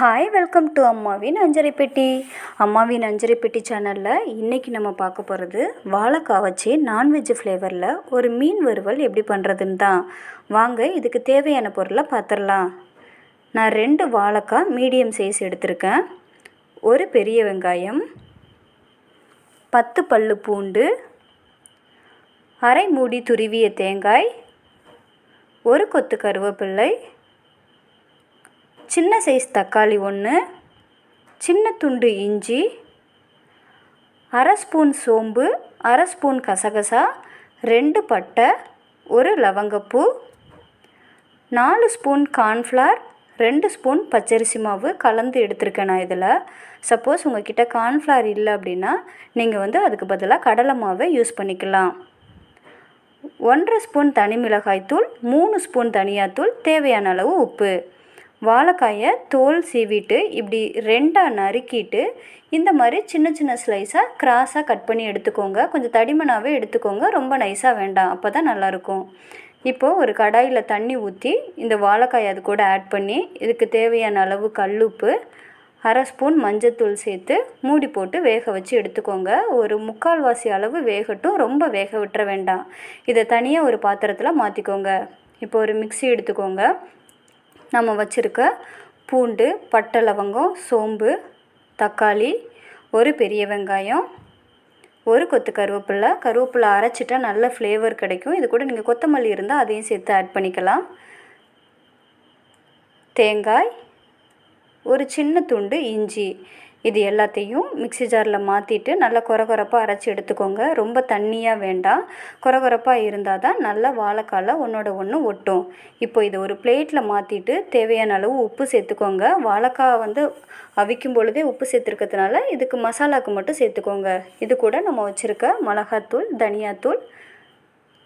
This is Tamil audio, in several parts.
ஹாய் வெல்கம் டு அம்மாவின் அஞ்சரை பெட்டி அம்மாவின் அஞ்சரை பெட்டி சேனலில் இன்றைக்கி நம்ம பார்க்க போகிறது வாழைக்காய் வச்சு நான்வெஜ் ஃப்ளேவரில் ஒரு மீன் வறுவல் எப்படி பண்ணுறதுன்னு தான். வாங்க இதுக்கு தேவையான பொருளை பார்த்துடலாம். நான் ரெண்டு வாழைக்காய் மீடியம் சைஸ் எடுத்திருக்கேன். ஒரு பெரிய வெங்காயம் பத்து பல்லு பூண்டு அரை மூடி துருவிய தேங்காய் ஒரு கொத்து கருவேப்பிள்ளை சின்ன சைஸ் தக்காளி ஒன்று சின்ன துண்டு இஞ்சி அரை ஸ்பூன் சோம்பு அரை ஸ்பூன் கசகசா ரெண்டு பட்டை ஒரு லவங்கப்பூ நாலு ஸ்பூன் கார்ன்ஃப்ளார் ரெண்டு ஸ்பூன் பச்சரிசி மாவு கலந்து எடுத்திருக்கேன் நான் இதில். சப்போஸ் உங்ககிட்ட கார்ன்ஃப்ளார் இல்லை அப்படின்னா நீங்கள் வந்து அதுக்கு பதிலாக கடலை மாவை யூஸ் பண்ணிக்கலாம். ஒன்றரை ஸ்பூன் தனி மிளகாய்த்தூள் மூணு ஸ்பூன் தனியாத்தூள் தேவையான அளவு உப்பு. வாழைக்காயை தோல் சீவிட்டு இப்படி ரெண்டாக நறுக்கிட்டு இந்த மாதிரி சின்ன சின்ன ஸ்லைஸாக கிராஸாக கட் பண்ணி எடுத்துக்கோங்க. கொஞ்சம் தடிமனாகவே எடுத்துக்கோங்க. ரொம்ப நைஸாக வேண்டாம். அப்போ தான் நல்லாயிருக்கும். இப்போது ஒரு கடாயில் தண்ணி ஊற்றி இந்த வாழைக்காய் அது கூட ஆட் பண்ணி இதுக்கு தேவையான அளவு கல்லுப்பு அரை ஸ்பூன் மஞ்சத்தூள் சேர்த்து மூடி போட்டு வேக வச்சு எடுத்துக்கோங்க. ஒரு முக்கால்வாசி அளவு வேகட்டும். ரொம்ப வேக விட்டுற வேண்டாம். இதை தனியாக ஒரு பாத்திரத்தில் மாற்றிக்கோங்க இப்போ ஒரு மிக்சி எடுத்துக்கோங்க. நம்ம வச்சுருக்க பூண்டு பட்டை லவங்கம் சோம்பு தக்காளி ஒரு பெரிய வெங்காயம் ஒரு கொத்து கருவேப்பிலை. கருவேப்பிலை அரைச்சிட்டா நல்ல ஃப்ளேவர் கிடைக்கும். இது கூட நீங்கள் கொத்தமல்லி இருந்தால் அதையும் சேர்த்து ஆட் பண்ணிக்கலாம். தேங்காய் ஒரு சின்ன துண்டு இஞ்சி. இது எல்லாத்தையும் மிக்சி ஜாரில் மாற்றிட்டு நல்லா கொர கொரப்பாக அரைச்சி எடுத்துக்கோங்க. ரொம்ப தண்ணியாக வேண்டாம். கொர கொரப்பாக இருந்தால் தான் நல்லா வாழைக்கால ஒன்றோட ஒன்று ஒட்டும். இப்போ இதை ஒரு பிளேட்டில் மாற்றிட்டு தேவையான அளவு உப்பு சேர்த்துக்கோங்க. வாழைக்காய் வந்து அவிக்கும் பொழுதே உப்பு சேர்த்துருக்கிறதுனால இதுக்கு மசாலாவுக்கு மட்டும் சேர்த்துக்கோங்க. இது கூட நம்ம வச்சுருக்க மிளகாத்தூள் தனியாத்தூள்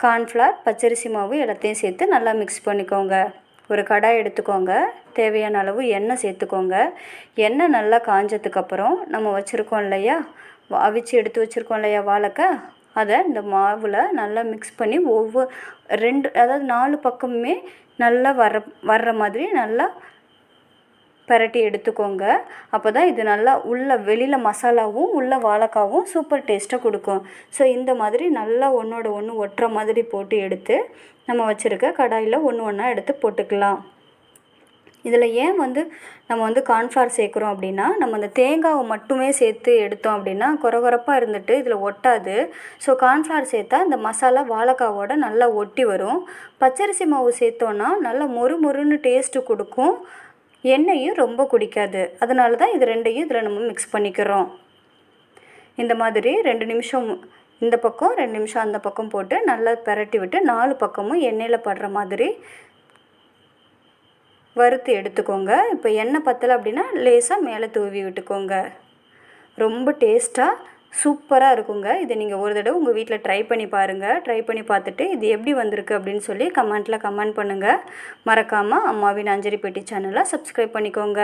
கார்ன்ஃப்ளவர் பச்சரிசி மாவு எல்லாத்தையும் சேர்த்து நல்லா மிக்ஸ் பண்ணிக்கோங்க. ஒரு கடாய் எடுத்துக்கோங்க. தேவையான அளவு எண்ணெய் சேர்த்துக்கோங்க. எண்ணெய் நல்லா காஞ்சதுக்கப்புறம் நம்ம வச்சுருக்கோம் இல்லையா? அவிச்சு எடுத்து வச்சுருக்கோம் இல்லையா வாழைக்காய் அதை இந்த மாவில் நல்லா மிக்ஸ் பண்ணி ஒவ்வொரு ரெண்டு அதாவது நாலு பக்கமுமே நல்லா வர வர்ற மாதிரி நல்லா பரட்டி எடுத்துக்கோங்க. அப்போ தான் இது நல்லா உள்ள வெளியில் மசாலாவும் உள்ள வாழைக்காவும் சூப்பர் டேஸ்ட்டை கொடுக்கும். ஸோ இந்த மாதிரி நல்லா ஒன்றோட ஒன்று ஒட்டுற மாதிரி போட்டு எடுத்து நம்ம வச்சுருக்க கடாயில் ஒன்று ஒன்றா எடுத்து போட்டுக்கலாம். இதில் ஏன் வந்து நம்ம வந்து கார்ன்ஃப்ளவர் சேர்க்குறோம் அப்படின்னா நம்ம அந்த தேங்காவை மட்டுமே சேர்த்து எடுத்தோம் அப்படின்னா குறகுறப்பாக இருந்துட்டு இதில் ஒட்டாது. ஸோ கார்ன்ஃப்ளவர் சேர்த்தா இந்த மசாலா வாழைக்காவோட நல்லா ஒட்டி வரும். பச்சரிசி மாவு சேர்த்தோன்னா நல்லா மொறு மொறுன்னு டேஸ்ட்டு கொடுக்கும். எண்ணெயும் ரொம்ப குடிக்காது. அதனால தான் இது ரெண்டையும் இதில் நம்ம மிக்ஸ் பண்ணிக்கிறோம். இந்த மாதிரி ரெண்டு நிமிஷம் இந்த பக்கம் ரெண்டு நிமிஷம் அந்த பக்கம் போட்டு நல்லா பரட்டி விட்டு நாலு பக்கமும் எண்ணெயில் படுற மாதிரி வறுத்து எடுத்துக்கோங்க. இப்போ எண்ணெய் பத்தலை அப்படின்னா லேசாக மேலே தூவி விட்டுக்கோங்க. ரொம்ப டேஸ்ட்டாக சூப்பராக இருக்குங்க. இதை நீங்கள் ஒரு தடவை உங்கள் வீட்டில் ட்ரை பண்ணி பாருங்கள் ட்ரை பண்ணி பார்த்துட்டு இது எப்படி வந்திருக்கு அப்படின்னு சொல்லி கமெண்ட்டில் கமெண்ட் பண்ணுங்கள் மறக்காமல் அம்மாவின் அஞ்சரி பெட்டி சேனலை சப்ஸ்கிரைப் பண்ணிக்கோங்க.